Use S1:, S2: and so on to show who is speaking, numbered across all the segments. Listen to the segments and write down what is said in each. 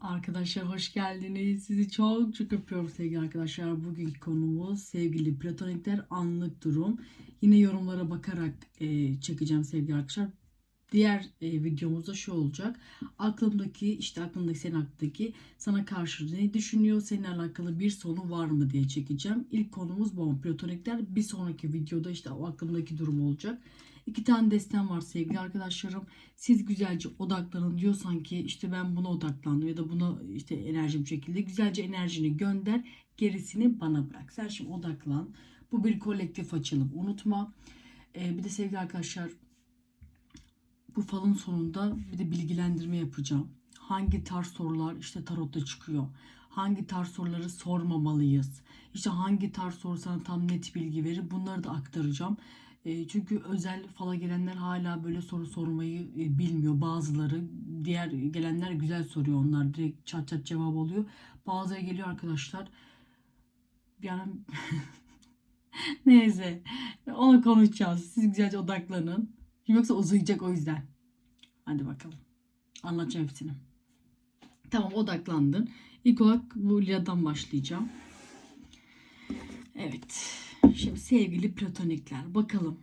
S1: Arkadaşlar hoş geldiniz. Sizi çok çok öpüyorum sevgili arkadaşlar. Bugünkü konumuz sevgili platonikler anlık durum. Yine yorumlara bakarak e, çekeceğim sevgili arkadaşlar. Diğer e, videomuzda şu olacak. Aklımdaki işte aklımdaki senin aklındaki sana karşı ne düşünüyor? Seninle alakalı bir sorun var mı diye çekeceğim. İlk konumuz bu. Platonikler bir sonraki videoda işte o aklımdaki durum olacak. İki tane destem var sevgili arkadaşlarım. Siz güzelce odaklanın diyorsan ki işte ben buna odaklandım ya da buna işte enerjim şekilde güzelce enerjini gönder gerisini bana bırak. Sen şimdi odaklan. Bu bir kolektif açılım unutma. Ee, bir de sevgili arkadaşlar bu falın sonunda bir de bilgilendirme yapacağım. Hangi tarz sorular işte tarotta çıkıyor. Hangi tarz soruları sormamalıyız. İşte hangi tarz soru sana tam net bilgi verir. Bunları da aktaracağım. E, çünkü özel fala gelenler hala böyle soru sormayı e, bilmiyor. Bazıları diğer gelenler güzel soruyor. Onlar direkt çat çat cevap oluyor. Bazıları geliyor arkadaşlar. Yani neyse onu konuşacağız. Siz güzelce odaklanın. Yoksa uzayacak o yüzden. Hadi bakalım. Anlatacağım hepsini. Tamam odaklandın. İlk olarak bu Lia'dan başlayacağım. Evet. Şimdi sevgili platonikler bakalım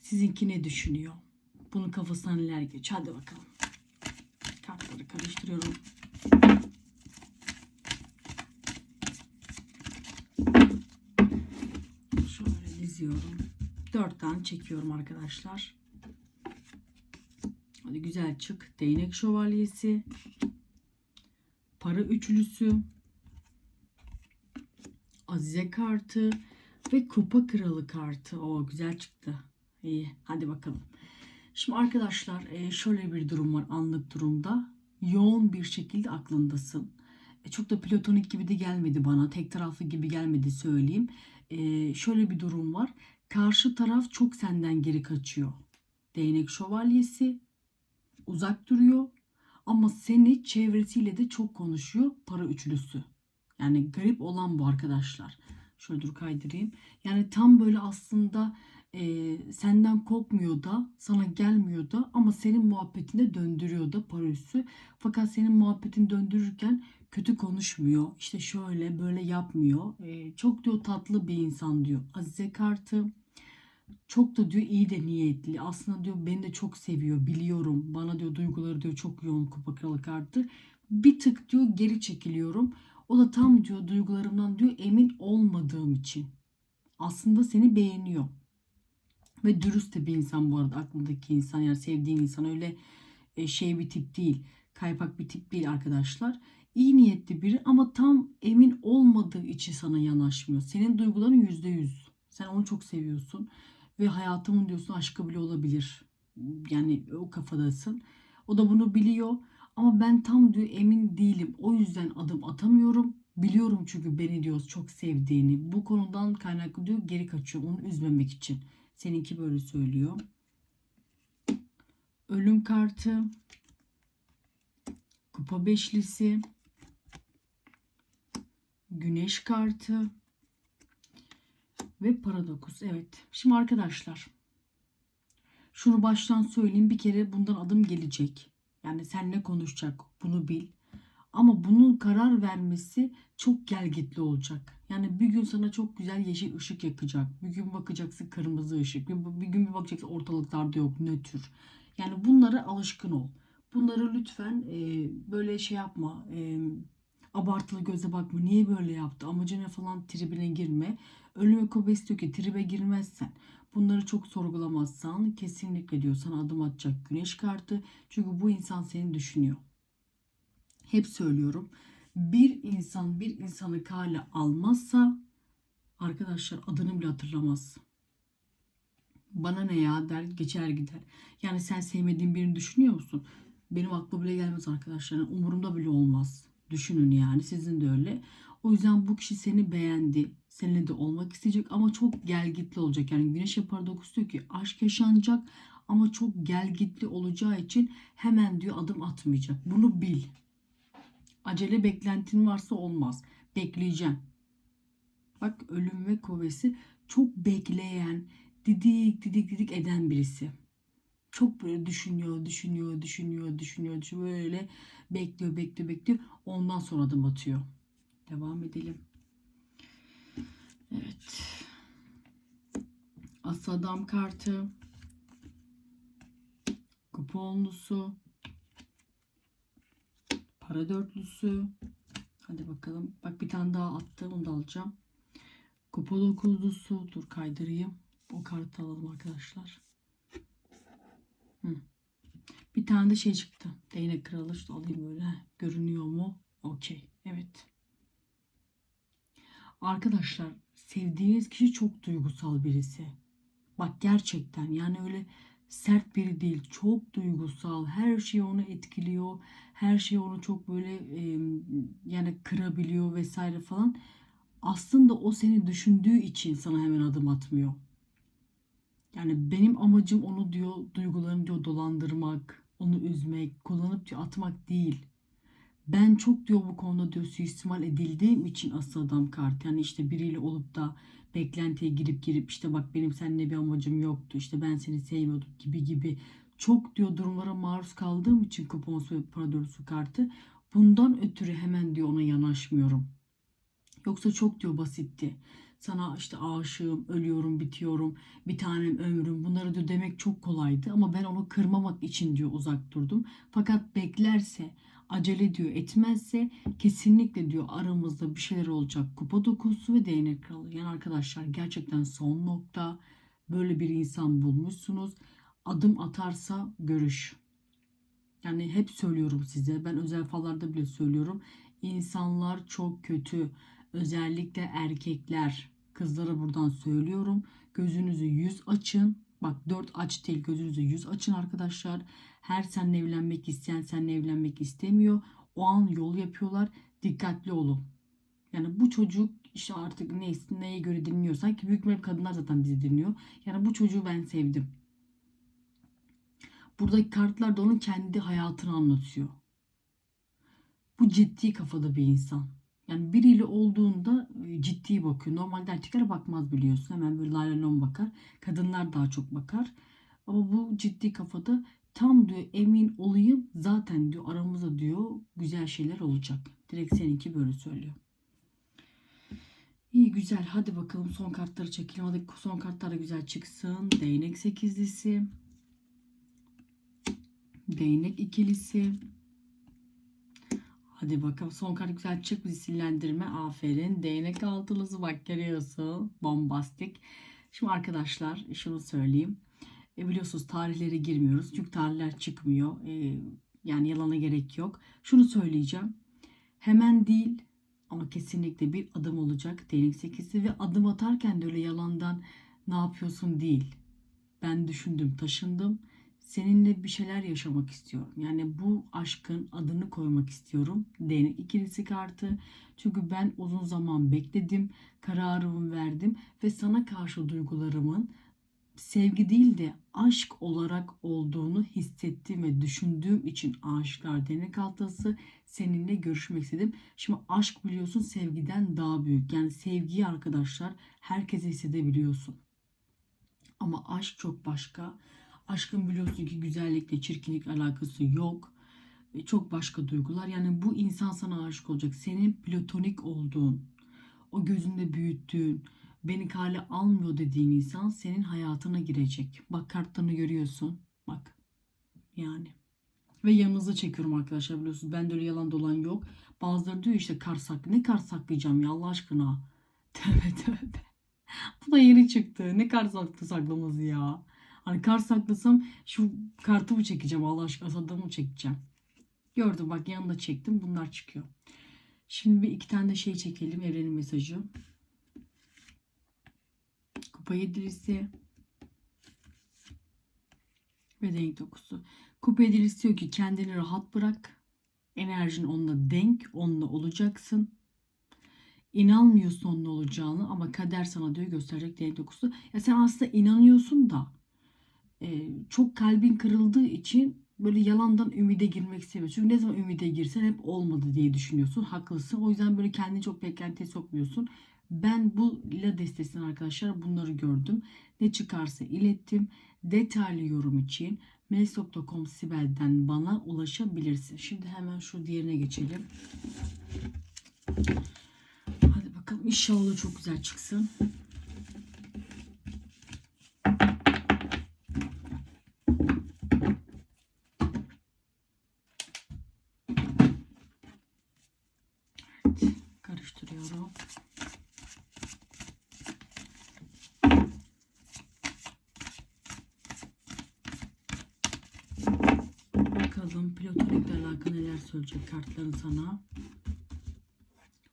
S1: sizinki ne düşünüyor? Bunun kafasına neler geçiyor? Hadi bakalım. Kartları karıştırıyorum. Şöyle diziyorum. Dört tane çekiyorum arkadaşlar. Hadi güzel çık. Değnek şövalyesi. Para üçlüsü. Azize kartı ve kupa kralı kartı. O güzel çıktı. İyi hadi bakalım. Şimdi arkadaşlar e, şöyle bir durum var anlık durumda. Yoğun bir şekilde aklındasın. E, Çok da platonik gibi de gelmedi bana. Tek taraflı gibi gelmedi söyleyeyim. E, Şöyle bir durum var. Karşı taraf çok senden geri kaçıyor. Değnek şövalyesi uzak duruyor. Ama seni çevresiyle de çok konuşuyor. Para üçlüsü. Yani garip olan bu arkadaşlar. Şöyle dur kaydırayım. Yani tam böyle aslında e, senden korkmuyor da sana gelmiyor da ama senin muhabbetinde döndürüyor da parüsü. Fakat senin muhabbetini döndürürken kötü konuşmuyor. İşte şöyle böyle yapmıyor. E, çok diyor tatlı bir insan diyor. Azize kartı çok da diyor iyi de niyetli. Aslında diyor beni de çok seviyor biliyorum. Bana diyor duyguları diyor çok yoğun kupa kralı kartı. Bir tık diyor geri çekiliyorum. O da tam diyor duygularımdan diyor emin olmadığım için. Aslında seni beğeniyor. Ve dürüst de bir insan bu arada aklındaki insan yani sevdiğin insan öyle e, şey bir tip değil. Kaypak bir tip değil arkadaşlar. İyi niyetli biri ama tam emin olmadığı için sana yanaşmıyor. Senin duyguların yüzde yüz. Sen onu çok seviyorsun. Ve hayatımın diyorsun aşkı bile olabilir. Yani o kafadasın. O da bunu biliyor. Ama ben tam diyor emin değilim. O yüzden adım atamıyorum. Biliyorum çünkü beni diyor çok sevdiğini. Bu konudan kaynaklı diyor geri kaçıyor onu üzmemek için. Seninki böyle söylüyor. Ölüm kartı. Kupa beşlisi. Güneş kartı. Ve para. Evet. Şimdi arkadaşlar. Şunu baştan söyleyeyim. Bir kere bundan adım gelecek. Yani seninle konuşacak. Bunu bil. Ama bunun karar vermesi çok gelgitli olacak. Yani bir gün sana çok güzel yeşil ışık yakacak. Bir gün bakacaksın kırmızı ışık. Bir, bir gün bir bakacaksın ortalıklarda yok nötr. Yani bunlara alışkın ol. Bunları lütfen e, böyle şey yapma. E, abartılı göze bakma. Niye böyle yaptı? Amacı ne falan tribine girme. Ölüm ekobesi diyor ki tribe girmezsen bunları çok sorgulamazsan kesinlikle diyor sana adım atacak güneş kartı. Çünkü bu insan seni düşünüyor. Hep söylüyorum. Bir insan bir insanı kale almazsa arkadaşlar adını bile hatırlamaz. Bana ne ya der geçer gider. Yani sen sevmediğin birini düşünüyor musun? Benim aklıma bile gelmez arkadaşlar. Umurumda bile olmaz. Düşünün yani sizin de öyle. O yüzden bu kişi seni beğendi. Seninle de olmak isteyecek ama çok gelgitli olacak. Yani Güneş Paradoks diyor ki aşk yaşanacak ama çok gelgitli olacağı için hemen diyor adım atmayacak. Bunu bil. Acele beklentin varsa olmaz. Bekleyeceksin. Bak ölüm ve kuvvesi çok bekleyen, didik didik didik eden birisi. Çok böyle düşünüyor, düşünüyor, düşünüyor, düşünüyor, düşünüyor. Böyle bekliyor, bekliyor, bekliyor. Ondan sonra adım atıyor. Devam edelim. Evet. As adam kartı. Kupa onlusu. Para dörtlüsü. Hadi bakalım. Bak bir tane daha attı. Onu da alacağım. Kupa dokuzlusu. Dur kaydırayım. O kartı alalım arkadaşlar. Hı. Bir tane de şey çıktı. Değnek kralı. Şu alayım böyle. Görünüyor mu? Okey. Evet. Arkadaşlar sevdiğiniz kişi çok duygusal birisi. Bak gerçekten yani öyle sert biri değil. Çok duygusal. Her şey onu etkiliyor. Her şey onu çok böyle yani kırabiliyor vesaire falan. Aslında o seni düşündüğü için sana hemen adım atmıyor. Yani benim amacım onu diyor duygularını diyor dolandırmak, onu üzmek, kullanıp diyor atmak değil. Ben çok diyor bu konuda diyor suistimal edildiğim için asıl adam kart. Yani işte biriyle olup da beklentiye girip girip işte bak benim seninle bir amacım yoktu. işte ben seni sevmiyordum gibi gibi. Çok diyor durumlara maruz kaldığım için kupons ve paradörüsü kartı. Bundan ötürü hemen diyor ona yanaşmıyorum. Yoksa çok diyor basitti. Sana işte aşığım, ölüyorum, bitiyorum, bir tanem ömrüm bunları diyor demek çok kolaydı. Ama ben onu kırmamak için diyor uzak durdum. Fakat beklerse, acele diyor etmezse kesinlikle diyor aramızda bir şeyler olacak. Kupa dokusu ve değnek kralı. Yani arkadaşlar gerçekten son nokta. Böyle bir insan bulmuşsunuz. Adım atarsa görüş. Yani hep söylüyorum size. Ben özel fallarda bile söylüyorum. İnsanlar çok kötü. Özellikle erkekler. Kızlara buradan söylüyorum. Gözünüzü yüz açın. Bak dört aç değil gözünüzü yüz açın arkadaşlar. Her seninle evlenmek isteyen seninle evlenmek istemiyor. O an yol yapıyorlar. Dikkatli olun. Yani bu çocuk işte artık neyse, neye göre dinliyorsa ki büyük ihtimalle kadınlar zaten bizi dinliyor. Yani bu çocuğu ben sevdim. Buradaki kartlar da onun kendi hayatını anlatıyor. Bu ciddi kafada bir insan. Yani biriyle olduğunda e, ciddi bakıyor. Normalde erkeklere bakmaz biliyorsun. Hemen böyle laylanon bakar. Kadınlar daha çok bakar. Ama bu ciddi kafada tam diyor emin olayım zaten diyor aramızda diyor güzel şeyler olacak. Direkt seninki böyle söylüyor. İyi güzel. Hadi bakalım son kartları çekelim. Hadi son kartlar da güzel çıksın. Değnek sekizlisi. Değnek ikilisi. Hadi bakalım son kart güzel çık bizi sinirlendirme. Aferin. Değnek altılısı bak görüyorsun. Bombastik. Şimdi arkadaşlar şunu söyleyeyim. E, biliyorsunuz tarihlere girmiyoruz. Çünkü tarihler çıkmıyor. E, yani yalana gerek yok. Şunu söyleyeceğim. Hemen değil ama kesinlikle bir adım olacak. Değnek sekizli ve adım atarken de öyle yalandan ne yapıyorsun değil. Ben düşündüm, taşındım seninle bir şeyler yaşamak istiyorum. Yani bu aşkın adını koymak istiyorum. Değnek ikilisi kartı. Çünkü ben uzun zaman bekledim, kararımı verdim ve sana karşı duygularımın sevgi değil de aşk olarak olduğunu hissettiğim ve düşündüğüm için aşıklar değnek altası seninle görüşmek istedim. Şimdi aşk biliyorsun sevgiden daha büyük. Yani sevgiyi arkadaşlar herkese hissedebiliyorsun. Ama aşk çok başka. Aşkın biliyorsun ki güzellikle çirkinlik alakası yok. E, Çok başka duygular. Yani bu insan sana aşık olacak. Senin platonik olduğun, o gözünde büyüttüğün, beni kale almıyor dediğin insan senin hayatına girecek. Bak kartlarını görüyorsun. Bak. Yani. Ve yanınıza çekiyorum arkadaşlar biliyorsunuz. Ben de öyle yalan dolan yok. Bazıları diyor işte kar sak. Ne kar saklayacağım ya Allah aşkına. Tövbe tövbe. Bu da yeni çıktı. Ne kar saklı saklaması ya. Hani kar saklasam şu kartı mı çekeceğim Allah aşkına asadamı mı çekeceğim. Gördüm bak yanında çektim bunlar çıkıyor. Şimdi bir iki tane de şey çekelim evrenin mesajı. Kupa yedilisi. Ve denk dokusu. Kupa yedilisi diyor ki kendini rahat bırak. Enerjin onunla denk, onunla olacaksın. İnanmıyorsun onun olacağını ama kader sana diyor gösterecek denk dokusu. Ya sen aslında inanıyorsun da çok kalbin kırıldığı için böyle yalandan ümide girmek istemiyorsun. Çünkü ne zaman ümide girsen hep olmadı diye düşünüyorsun. Haklısın. O yüzden böyle kendini çok beklentiye sokmuyorsun. Ben bu la destesinden arkadaşlar bunları gördüm. Ne çıkarsa ilettim. Detaylı yorum için Mails.com Sibel'den bana ulaşabilirsin. Şimdi hemen şu diğerine geçelim. Hadi bakalım inşallah çok güzel çıksın. Evet, karıştırıyorum. Bakalım platonikle alakalı neler söyleyecek kartların sana.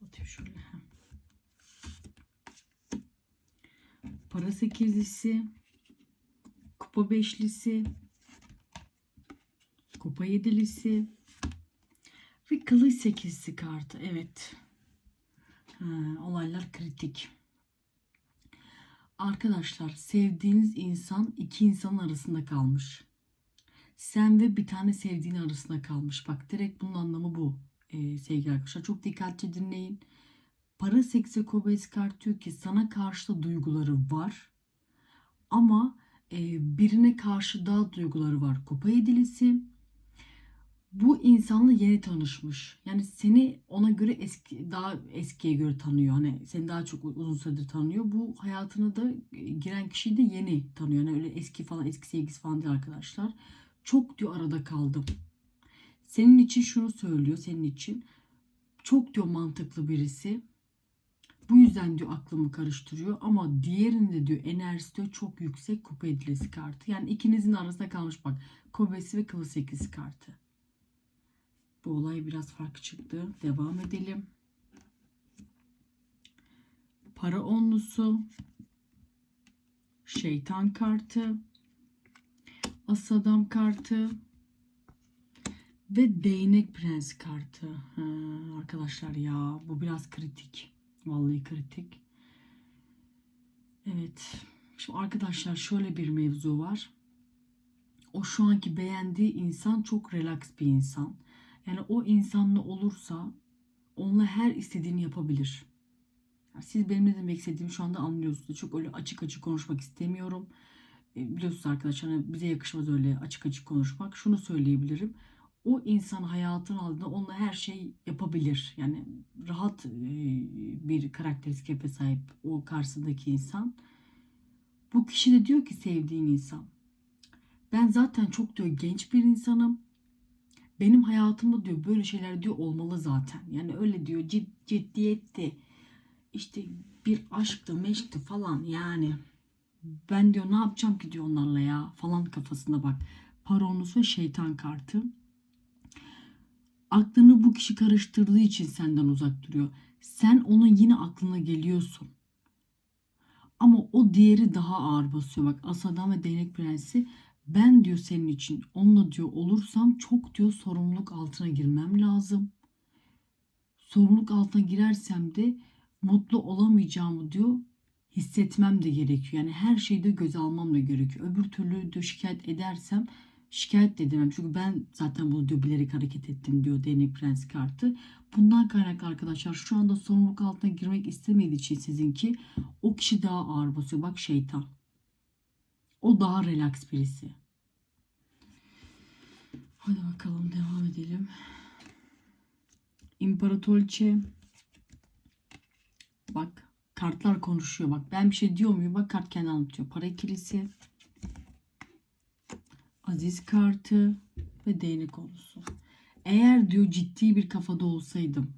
S1: Atayım şöyle. Para sekizlisi, kupa beşlisi, kupa yedilisi ve kılıç sekizlisi kartı. Evet. Ha, olaylar kritik. Arkadaşlar sevdiğiniz insan iki insanın arasında kalmış. Sen ve bir tane sevdiğin arasında kalmış. Bak direkt bunun anlamı bu ee, sevgili arkadaşlar. Çok dikkatli dinleyin. Para seksi kobes kart diyor ki sana karşı da duyguları var. Ama e, birine karşı daha duyguları var. Kupa yedilisi. Bu insanla yeni tanışmış. Yani seni ona göre eski daha eskiye göre tanıyor. Hani seni daha çok uzun süredir tanıyor. Bu hayatına da giren kişiyi de yeni tanıyor. Yani öyle eski falan eski sevgisi falan değil arkadaşlar. Çok diyor arada kaldım. Senin için şunu söylüyor senin için. Çok diyor mantıklı birisi. Bu yüzden diyor aklımı karıştırıyor ama diğerinde diyor enerjisi diyor çok yüksek kupa edilesi kartı. Yani ikinizin arasında kalmış bak. Kobesi ve kılı sekisi kartı. Bu olay biraz farklı çıktı. Devam edelim. Para onlusu. Şeytan kartı. As adam kartı. Ve değnek prens kartı. Ha, arkadaşlar ya bu biraz kritik. Vallahi kritik. Evet. Şimdi arkadaşlar şöyle bir mevzu var. O şu anki beğendiği insan çok relax bir insan. Yani o insanla olursa onunla her istediğini yapabilir. Yani siz benim ne demek istediğimi şu anda anlıyorsunuz. Çok öyle açık açık konuşmak istemiyorum. E, biliyorsunuz arkadaşlar hani bize yakışmaz öyle açık açık konuşmak. Şunu söyleyebilirim. O insan hayatın aldığında onunla her şey yapabilir. Yani rahat e, bir karakteristiğe sahip o karşısındaki insan. Bu kişi de diyor ki sevdiğin insan. Ben zaten çok diyor genç bir insanım benim hayatımda diyor böyle şeyler diyor olmalı zaten. Yani öyle diyor cid, ciddiyetti. İşte bir aşktı meşkti falan yani. Ben diyor ne yapacağım ki diyor onlarla ya falan kafasında bak. Paronus ve şeytan kartı. Aklını bu kişi karıştırdığı için senden uzak duruyor. Sen onun yine aklına geliyorsun. Ama o diğeri daha ağır basıyor. Bak Asadan ve Değnek Prensi ben diyor senin için onunla diyor olursam çok diyor sorumluluk altına girmem lazım. Sorumluluk altına girersem de mutlu olamayacağımı diyor hissetmem de gerekiyor. Yani her şeyde göz almam da gerekiyor. Öbür türlü diyor şikayet edersem şikayet de edemem. Çünkü ben zaten bunu diyor bilerek hareket ettim diyor Değnek Prens kartı. Bundan kaynaklı arkadaşlar şu anda sorumluluk altına girmek istemediği için sizinki o kişi daha ağır basıyor. Bak şeytan. O daha relax birisi. Hadi bakalım devam edelim. İmparatoriçe. Bak kartlar konuşuyor. Bak ben bir şey diyor muyum? Bak kart kendi anlatıyor. Para ikilisi. Aziz kartı ve değnek konusu. Eğer diyor ciddi bir kafada olsaydım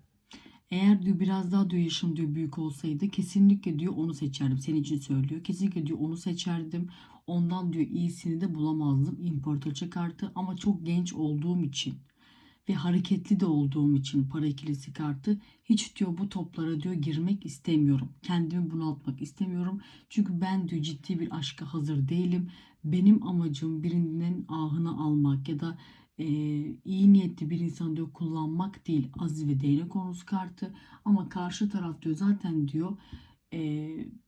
S1: eğer diyor biraz daha diyor yaşım diyor büyük olsaydı kesinlikle diyor onu seçerdim. Senin için söylüyor. Kesinlikle diyor onu seçerdim. Ondan diyor iyisini de bulamazdım. İmparatorça kartı ama çok genç olduğum için ve hareketli de olduğum için para ikilisi kartı hiç diyor bu toplara diyor girmek istemiyorum. Kendimi bunaltmak istemiyorum. Çünkü ben diyor ciddi bir aşka hazır değilim. Benim amacım birinin ahını almak ya da e, iyi niyetli bir insan diyor kullanmak değil. Aziz ve değnek konusu kartı. Ama karşı taraf diyor zaten diyor e,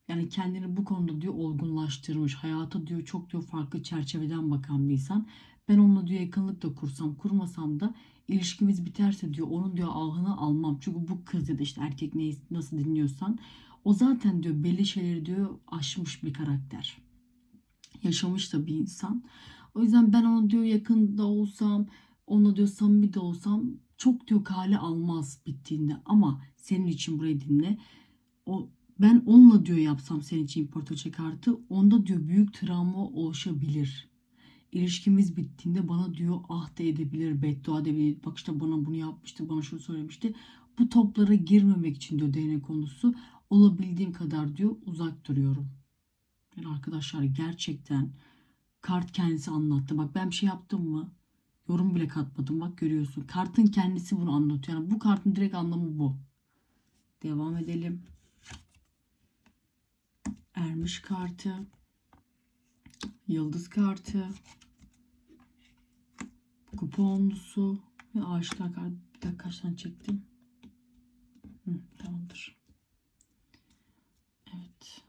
S1: yani kendini bu konuda diyor olgunlaştırmış hayata diyor çok diyor farklı çerçeveden bakan bir insan. Ben onunla diyor yakınlık da kursam kurmasam da ilişkimiz biterse diyor onun diyor ahını almam. Çünkü bu kız ya da işte erkek ne, nasıl dinliyorsan o zaten diyor belli şeyleri diyor aşmış bir karakter. Yaşamış da bir insan. O yüzden ben ona diyor yakında olsam, onunla diyor samimi de olsam çok diyor kale almaz bittiğinde. Ama senin için burayı dinle. O ben onunla diyor yapsam senin için importo kartı onda diyor büyük travma oluşabilir. İlişkimiz bittiğinde bana diyor ah da edebilir, beddua edebilir. Bak işte bana bunu yapmıştı, bana şunu söylemişti. Bu toplara girmemek için diyor değnek konusu olabildiğim kadar diyor uzak duruyorum. Yani arkadaşlar gerçekten kart kendisi anlattı. Bak ben bir şey yaptım mı? Yorum bile katmadım. Bak görüyorsun. Kartın kendisi bunu anlatıyor. Yani bu kartın direkt anlamı bu. Devam edelim. Ermiş kartı. Yıldız kartı. Kupa onlusu. Ve ağaçlar kartı. Bir dakika kaç tane çektim. Hı, tamamdır. Evet.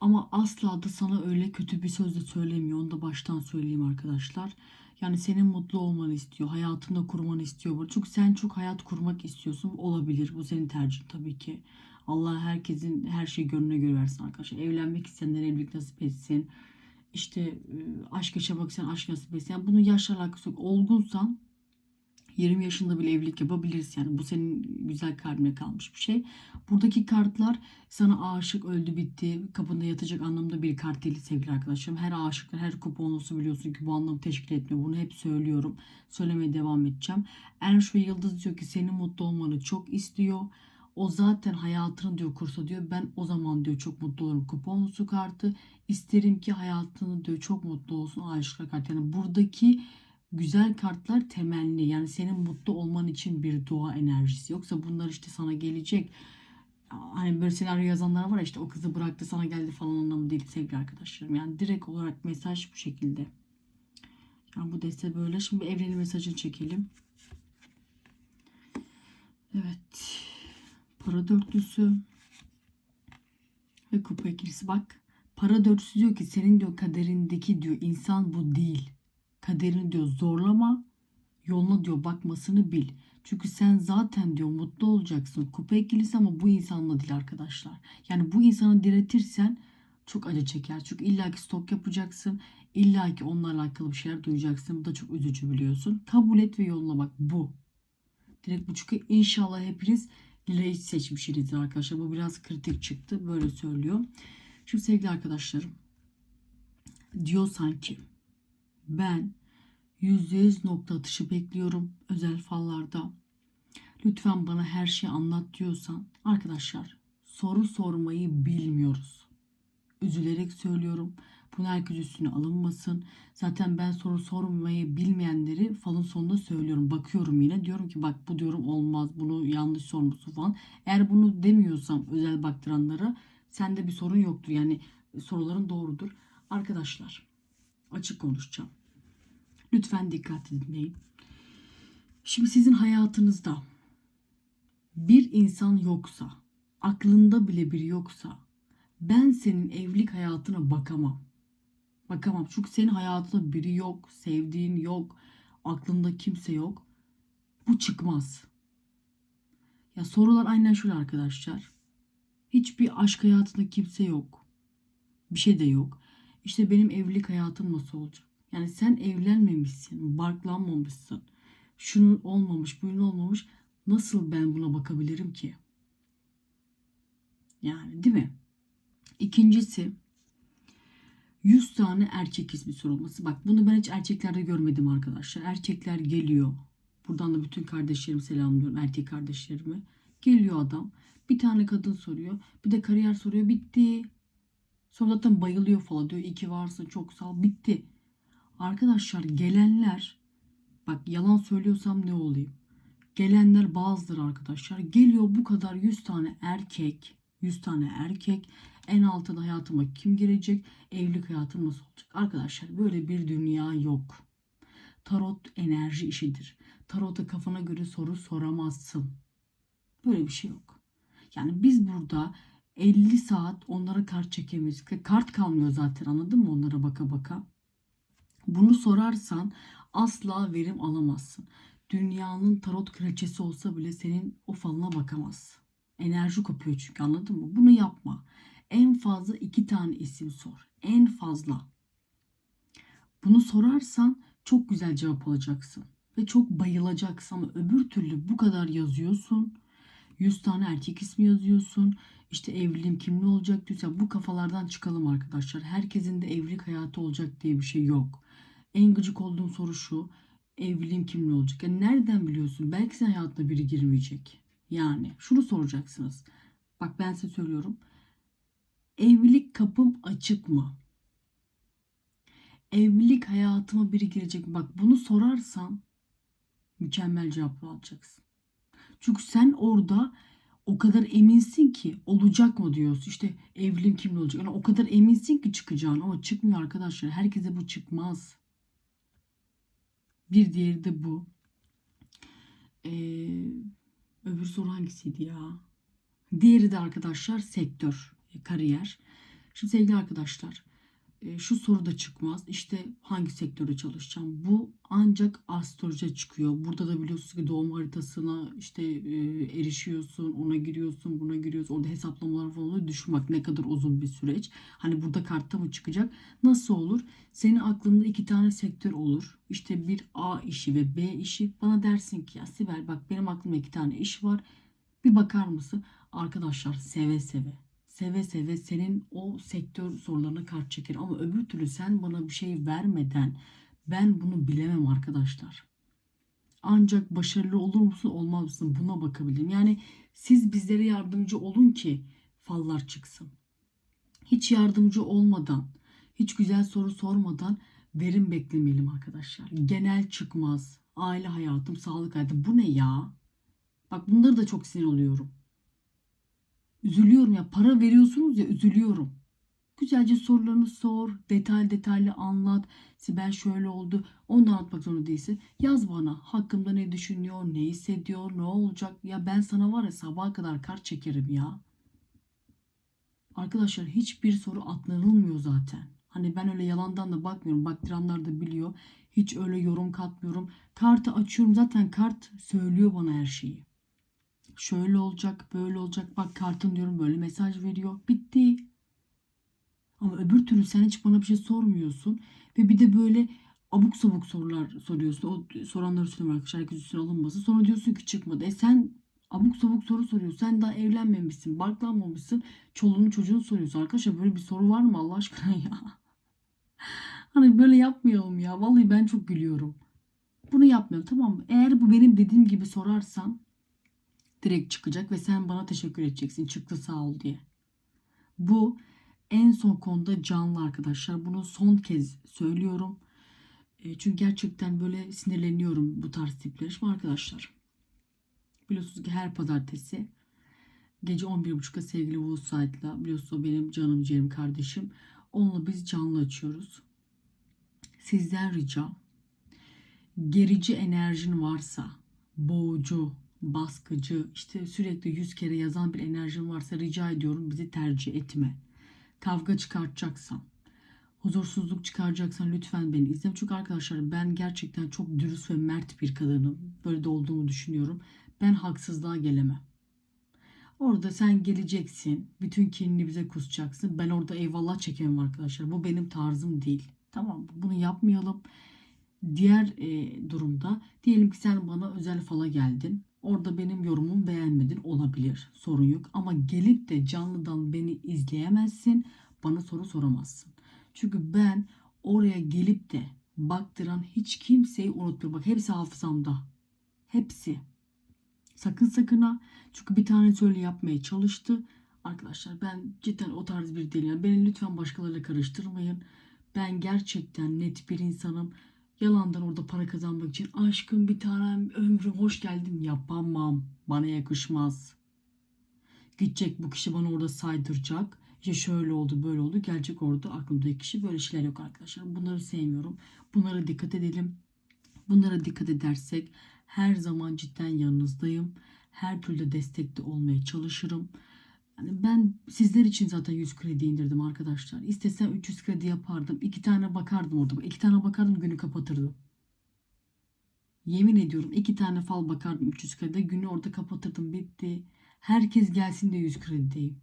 S1: Ama asla da sana öyle kötü bir söz de söylemiyor. Onu da baştan söyleyeyim arkadaşlar. Yani senin mutlu olmanı istiyor. Hayatında kurmanı istiyor. Çünkü sen çok hayat kurmak istiyorsun. Olabilir. Bu senin tercihin tabii ki. Allah herkesin her şeyi gönlüne göre versin arkadaşlar. Evlenmek isteyenlere evlilik nasip etsin. İşte e, aşk yaşamak isteyen aşk nasip etsin. Yani bunun yaşla alakası yok. Olgunsan 20 yaşında bile evlilik yapabilirsin. Yani bu senin güzel kalbine kalmış bir şey. Buradaki kartlar sana aşık öldü bitti kapında yatacak anlamda bir kart değil sevgili arkadaşlarım. Her aşıklar her kuponusu biliyorsun ki bu anlamı teşkil etmiyor. Bunu hep söylüyorum. Söylemeye devam edeceğim. Erş ve Yıldız diyor ki senin mutlu olmanı çok istiyor. O zaten hayatını diyor kursa diyor. Ben o zaman diyor çok mutlu olurum. Kuponusu kartı. İsterim ki hayatını diyor çok mutlu olsun aşıklar kartı. Yani buradaki güzel kartlar temelli. Yani senin mutlu olman için bir dua enerjisi. Yoksa bunlar işte sana gelecek. Hani böyle senaryo yazanlar var işte o kızı bıraktı sana geldi falan anlamı değil sevgili arkadaşlarım. Yani direkt olarak mesaj bu şekilde. Yani bu deste böyle. Şimdi evrenin mesajını çekelim. Evet. Para dörtlüsü. Ve kupa ikilisi bak. Para dörtlüsü diyor ki senin diyor kaderindeki diyor insan bu değil kaderini diyor zorlama. Yoluna diyor bakmasını bil. Çünkü sen zaten diyor mutlu olacaksın. Kupa ikilisi ama bu insanla değil arkadaşlar. Yani bu insanı diretirsen çok acı çeker. Çünkü illaki stok yapacaksın. İlla ki onlarla alakalı bir şeyler duyacaksın. Bu da çok üzücü biliyorsun. Kabul et ve yoluna bak. Bu. Direkt bu çünkü inşallah hepiniz Lila'yı seçmişsinizdir arkadaşlar. Bu biraz kritik çıktı. Böyle söylüyor. Şimdi sevgili arkadaşlarım. Diyor sanki ben %100 nokta atışı bekliyorum özel fallarda. Lütfen bana her şeyi anlat diyorsan arkadaşlar soru sormayı bilmiyoruz. Üzülerek söylüyorum. Bunu herkes üstüne alınmasın. Zaten ben soru sormayı bilmeyenleri falın sonunda söylüyorum. Bakıyorum yine diyorum ki bak bu diyorum olmaz bunu yanlış sormuşsun falan. Eğer bunu demiyorsam özel baktıranlara sende bir sorun yoktur. Yani soruların doğrudur. Arkadaşlar açık konuşacağım. Lütfen dikkat dinleyin. Şimdi sizin hayatınızda bir insan yoksa, aklında bile biri yoksa ben senin evlilik hayatına bakamam. Bakamam. Çünkü senin hayatında biri yok, sevdiğin yok, aklında kimse yok. Bu çıkmaz. Ya sorular aynen şöyle arkadaşlar. Hiçbir aşk hayatında kimse yok. Bir şey de yok. İşte benim evlilik hayatım nasıl olacak? Yani sen evlenmemişsin, barklanmamışsın. Şunun olmamış, bunun olmamış. Nasıl ben buna bakabilirim ki? Yani değil mi? İkincisi 100 tane erkek ismi sorulması. Bak bunu ben hiç erkeklerde görmedim arkadaşlar. Erkekler geliyor. Buradan da bütün kardeşlerimi selamlıyorum. Erkek kardeşlerimi. Geliyor adam. Bir tane kadın soruyor. Bir de kariyer soruyor. Bitti. Sonra zaten bayılıyor falan diyor. İyi ki varsın çok sağ ol. Bitti. Arkadaşlar gelenler bak yalan söylüyorsam ne olayım? Gelenler bazıları arkadaşlar geliyor bu kadar 100 tane erkek 100 tane erkek en altında hayatıma kim girecek? Evlilik hayatım nasıl olacak? Arkadaşlar böyle bir dünya yok. Tarot enerji işidir. Tarota kafana göre soru soramazsın. Böyle bir şey yok. Yani biz burada 50 saat onlara kart çekemeyiz. Kart kalmıyor zaten anladın mı onlara baka baka. Bunu sorarsan asla verim alamazsın. Dünyanın tarot kraliçesi olsa bile senin o falına bakamaz. Enerji kopuyor çünkü anladın mı? Bunu yapma. En fazla iki tane isim sor. En fazla. Bunu sorarsan çok güzel cevap alacaksın. Ve çok bayılacaksın ama öbür türlü bu kadar yazıyorsun. 100 tane erkek ismi yazıyorsun. İşte evliliğim kimli olacak diyorsa bu kafalardan çıkalım arkadaşlar. Herkesin de evlilik hayatı olacak diye bir şey yok. En gıcık olduğum soru şu. Evliliğim kimli olacak? Yani nereden biliyorsun? Belki senin hayatına biri girmeyecek. Yani şunu soracaksınız. Bak ben size söylüyorum. Evlilik kapım açık mı? Evlilik hayatıma biri girecek? Bak bunu sorarsan mükemmel cevap alacaksın. Çünkü sen orada o kadar eminsin ki olacak mı diyorsun. İşte evliliğim kimle olacak. Yani o kadar eminsin ki çıkacağını ama çıkmıyor arkadaşlar. Herkese bu çıkmaz. Bir diğeri de bu. Ee, öbür soru hangisiydi ya? Diğeri de arkadaşlar sektör, kariyer. Şimdi sevgili arkadaşlar şu soru da çıkmaz. İşte hangi sektörde çalışacağım? Bu ancak astrolojiye çıkıyor. Burada da biliyorsunuz ki doğum haritasına işte e, erişiyorsun, ona giriyorsun, buna giriyorsun. Orada hesaplamalar falan oluyor. Düşün bak ne kadar uzun bir süreç. Hani burada kartta mı çıkacak? Nasıl olur? Senin aklında iki tane sektör olur. İşte bir A işi ve B işi. Bana dersin ki ya Sibel bak benim aklımda iki tane iş var. Bir bakar mısın? Arkadaşlar seve seve seve seve senin o sektör sorularına kart çeker. Ama öbür türlü sen bana bir şey vermeden ben bunu bilemem arkadaşlar. Ancak başarılı olur musun olmaz mısın buna bakabilirim. Yani siz bizlere yardımcı olun ki fallar çıksın. Hiç yardımcı olmadan, hiç güzel soru sormadan verim beklemeyelim arkadaşlar. Genel çıkmaz. Aile hayatım, sağlık hayatım. Bu ne ya? Bak bunları da çok sinir oluyorum. Üzülüyorum ya para veriyorsunuz ya üzülüyorum. Güzelce sorularını sor, detay detaylı anlat. Sibel şöyle oldu. Onu da anlatmak zorunda değilsin. Yaz bana hakkımda ne düşünüyor, ne hissediyor, ne olacak. Ya ben sana var ya sabaha kadar kart çekerim ya. Arkadaşlar hiçbir soru atlanılmıyor zaten. Hani ben öyle yalandan da bakmıyorum. Baktıranlar da biliyor. Hiç öyle yorum katmıyorum. Kartı açıyorum zaten kart söylüyor bana her şeyi şöyle olacak, böyle olacak. Bak kartın diyorum böyle mesaj veriyor. Bitti. Ama öbür türlü sen hiç bana bir şey sormuyorsun. Ve bir de böyle abuk sabuk sorular soruyorsun. O soranları söylüyorum arkadaşlar. Herkes üstüne alınmasın. Sonra diyorsun ki çıkmadı. E sen abuk sabuk soru soruyorsun. Sen daha evlenmemişsin. Barklanmamışsın. Çoluğunu çocuğunu soruyorsun. Arkadaşlar böyle bir soru var mı Allah aşkına ya? Hani böyle yapmayalım ya. Vallahi ben çok gülüyorum. Bunu yapmıyorum tamam mı? Eğer bu benim dediğim gibi sorarsan direkt çıkacak ve sen bana teşekkür edeceksin. Çıktı sağ ol diye. Bu en son konuda canlı arkadaşlar. Bunu son kez söylüyorum. E, çünkü gerçekten böyle sinirleniyorum bu tarz tipler. Arkadaşlar biliyorsunuz ki her pazartesi gece 11.30'da sevgili Woodside'la biliyorsunuz o benim canım ciğerim kardeşim. Onunla biz canlı açıyoruz. Sizden ricam gerici enerjin varsa boğucu, baskıcı, işte sürekli yüz kere yazan bir enerjin varsa rica ediyorum bizi tercih etme. Kavga çıkartacaksan, huzursuzluk çıkaracaksan lütfen beni izle. Çünkü arkadaşlar ben gerçekten çok dürüst ve mert bir kadınım. Böyle de olduğumu düşünüyorum. Ben haksızlığa gelemem. Orada sen geleceksin. Bütün kinini bize kusacaksın. Ben orada eyvallah çekemem arkadaşlar. Bu benim tarzım değil. Tamam Bunu yapmayalım. Diğer e, durumda diyelim ki sen bana özel fala geldin. Orada benim yorumumu beğenmedin olabilir. Sorun yok ama gelip de canlıdan beni izleyemezsin. Bana soru soramazsın. Çünkü ben oraya gelip de baktıran hiç kimseyi unutmuyorum. Bak hepsi hafızamda. Hepsi. Sakın sakın ha. Çünkü bir tane öyle yapmaya çalıştı. Arkadaşlar ben cidden o tarz bir değilim. Beni lütfen başkalarıyla karıştırmayın. Ben gerçekten net bir insanım. Yalandan orada para kazanmak için aşkım bir tanem ömrüm hoş geldin yapamam. Bana yakışmaz. Gidecek bu kişi bana orada saydıracak. Ya şöyle oldu böyle oldu. Gelecek orada aklımdaki kişi böyle şeyler yok arkadaşlar. Bunları sevmiyorum. Bunlara dikkat edelim. Bunlara dikkat edersek her zaman cidden yanınızdayım. Her türlü destekte olmaya çalışırım. Yani ben sizler için zaten 100 kredi indirdim arkadaşlar. İstesem 300 kredi yapardım. İki tane bakardım orada. İki tane bakardım günü kapatırdım. Yemin ediyorum iki tane fal bakardım 300 kredi. Günü orada kapatırdım bitti. Herkes gelsin de 100 kredideyim.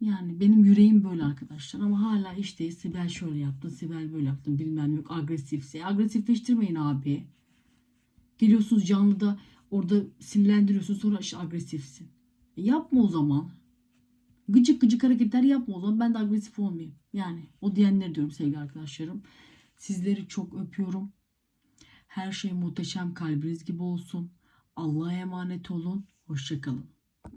S1: Yani benim yüreğim böyle arkadaşlar ama hala işte Sibel şöyle yaptı, Sibel böyle yaptı bilmem yok agresifse. Agresifleştirmeyin abi. Geliyorsunuz canlıda orada sinirlendiriyorsun sonra işte agresifsin. Yapma o zaman. Gıcık gıcık hareketler yapma o zaman ben de agresif olmayayım. Yani o diyenleri diyorum sevgili arkadaşlarım. Sizleri çok öpüyorum. Her şey muhteşem kalbiniz gibi olsun. Allah'a emanet olun. Hoşçakalın.